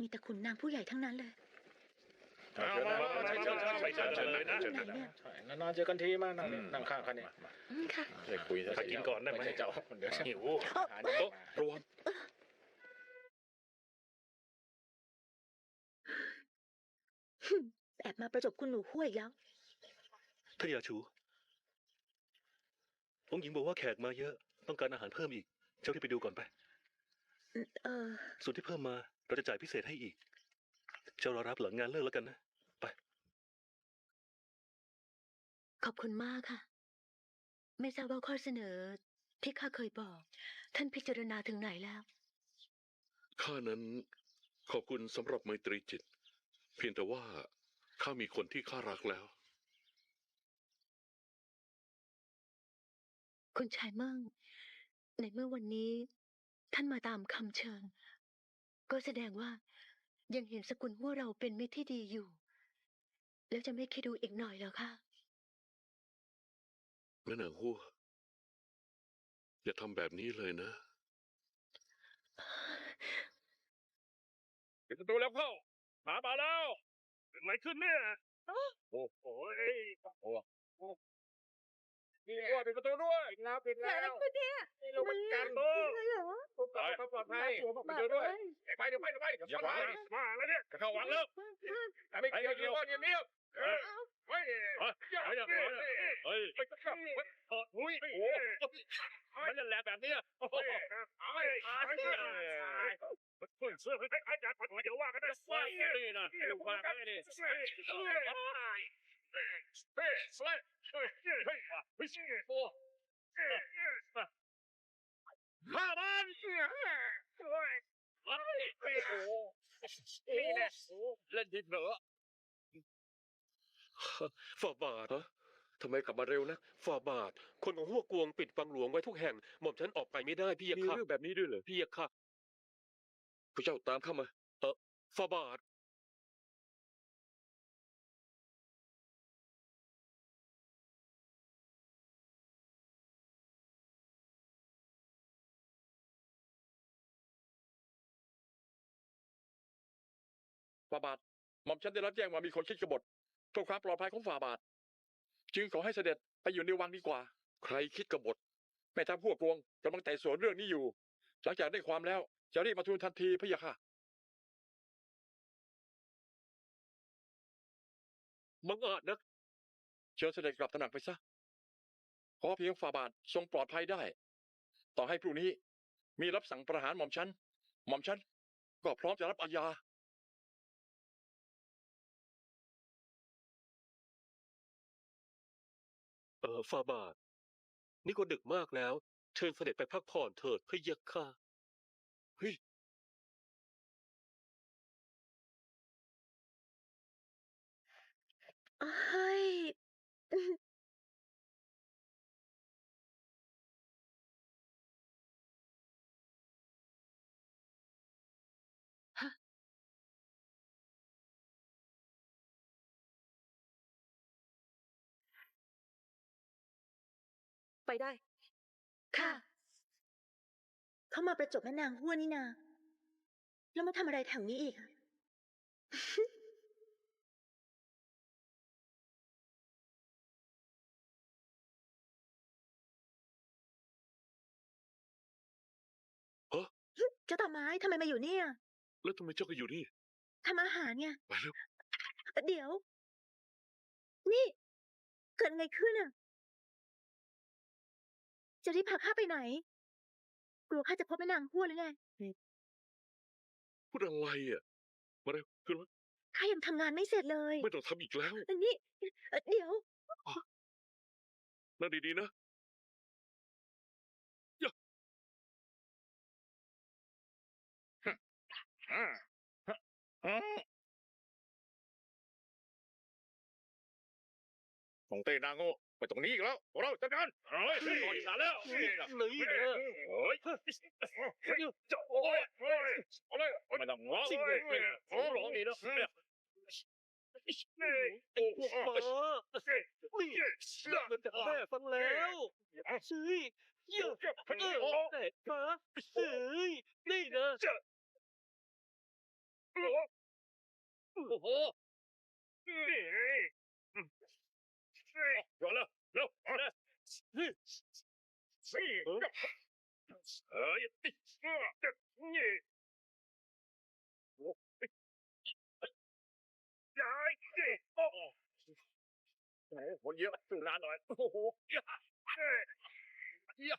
มีแต่ขุนนางผู้ใหญ่ทั้งนั้นเลยเอามามามาเชิญเชิญเชิญเชิญเลยนะไหนเนี่ยนานๆเจอกันทีมานั่งนั่งข้างกันนี่ค่ะจะคุยถ้ากินก่อนได้ไหมเจ้าเดี๋ยวหิวหาเนี่ยมารวังแอบมาประจบคุณหนูห้วยแล้วท่านยาชูองค์หญิงบอกว่าแขกมาเยอะ ต้องการอาหารเพิ่มอีก เจ้าที่ไปดูก่อนไป เออส่วนที่เพิ่มมา เราจะจ่ายพิเศษให้อีก เจ้ารอรับหลังงานเลิกแล้วกันนะ ไป ขอบคุณมากค่ะ ไม่ทราบว่าข้อเสนอ ที่ข้าเคยบอก ท่านพิจารณาถึงไหนแล้ว ข้านั้นขอบคุณสำหรับไมตรีจิต เพียงแต่ว่าข้ามีคนที่ข้ารักแล้ว คุณชายเมิ่งในเมื่อวันนี้ ท่านมาตามคำเชิญ ก็แสดงว่ายังเห็นสกุลว่าเราเป็นมิตรที่ดีอยู่ แล้วจะไม่คิดดูอีกหน่อยเหรอคะแม่นางหัวอย่าทำแบบนี้เลยนะปิดประตูแล้วเข้าหมามาแล้วเกิดอะไรขึ้นเนี่ยโอ้โหโอ้ โหนี่ว่าปิดประตูด้วยปิดแล้วปิดแล้วนี่เราเป็นการเบอร์ปลอดภัยปลอดภัยปิดประตูด้วยไปเดี๋ยวไปเดี๋ยวไปเดี๋ยวมามาแล้วเนี่ยเข้าวังแล้วไม่เกี่ยวเกี่ยวเงียบเงียบเฮ้ยเฮ้ยเฮ้ยเฮ้ยไปเข้าอุ้ยโอ้มันนั่นแหละแบบนี้โอ้ยเฮ้ยเพิ่งซื้อให้อาจารย์ผัดเดี๋ยวว่ากันได้ว่านี่นะเดี๋ยวว่ากันได้เฮ้ยเฮ้ยเฮ้ยเฮ้ยเฮ้ยเฮ้ยเฮ้ยโอ้ห้าพันเฮ้ยเฮ้ยโอ้ นี่แหละเล่นดินเหรอฝ่าบาทฮะทำไมกลับมาเร็วนะฝ่าบาท คนของหัวกวงปิดฟังหลวงไว้ทุกแห่ง หม่อมฉันออกไปไม่ได้พี่ยะค่ะมีเรื่องแบบนี้ด้วยเหรอพี่ยะค่ะพระเจ้าตามเข้ามา เออฝ่าบาท ฝ่าบาทหม่อมฉันได้รับแจ้งว่ามีคนคิดกบฏเพื่อความปลอดภัยของฝ่าบาท จึงขอให้เสด็จไปอยู่ในวังดีกว่า ใครคิดกบฏแม่ทัพพวกกวงกำลังไต่สวนเรื่องนี้อยู่ หลังจากได้ความแล้วจะรีบมาทูลทันทีพะยะค่ะมังอาจนะเชิญเสด็จกลับตำหนักไปซะขอเพียงฝ่าบาททรงปลอดภัยได้ ต่อให้พรุ่งนี้มีรับสั่งประหารหม่อมฉันหม่อมฉันก็พร้อมจะรับอาญา เออฟาบาทนี่ก็ดึกมากแล้ว เชิญเสด็จไปพักผ่อนเถิดพี่ยะค่ะเฮ้ยเฮ้ย ไปได้ ค่ะ เข้ามาประจบแม่นางหัวนี่นา แล้วมาทำอะไรแถวนี้อีกอะเจ้าต่อไม้ทำไมมาอยู่เนี่ย แล้วทำไมเจ้าก็อยู่นี่ทำอาหารเนี่ยไปเร็วเดี๋ยว นี่ เกิดอะไรขึ้นอะ จะรีบพาข้าไปไหน กลัวข้าจะพบแม่นางหัวหรือไง พูดอะไรอะ มาเร็วขึ้นรถข้ายังทำงานไม่เสร็จเลยไม่ต้องทำอีกแล้ว อันนี้เอ่อเดี๋ยว นั่งดีๆนะของเต้นางโง่ ไปตรงนี้อีกแล้วพวกเราจัดการเฮ้ยก่อนอีกนานแล้วนี่นะเลยนะโอ้ยจะโอ้ยโอ้ยโอ้ยไม่ต้องร้องเลยโอ้ร้องนี่นะนี่โอ้ฟ้านี่เงินจากแม่ฟังแล้วซื้อเยอะเออแต่ฟ้าซื้อนี่นะโอ้โอ้โหนี่ไงอืมเฮ้ยรอแล้วเร็วเอาเลย นี่นี่เ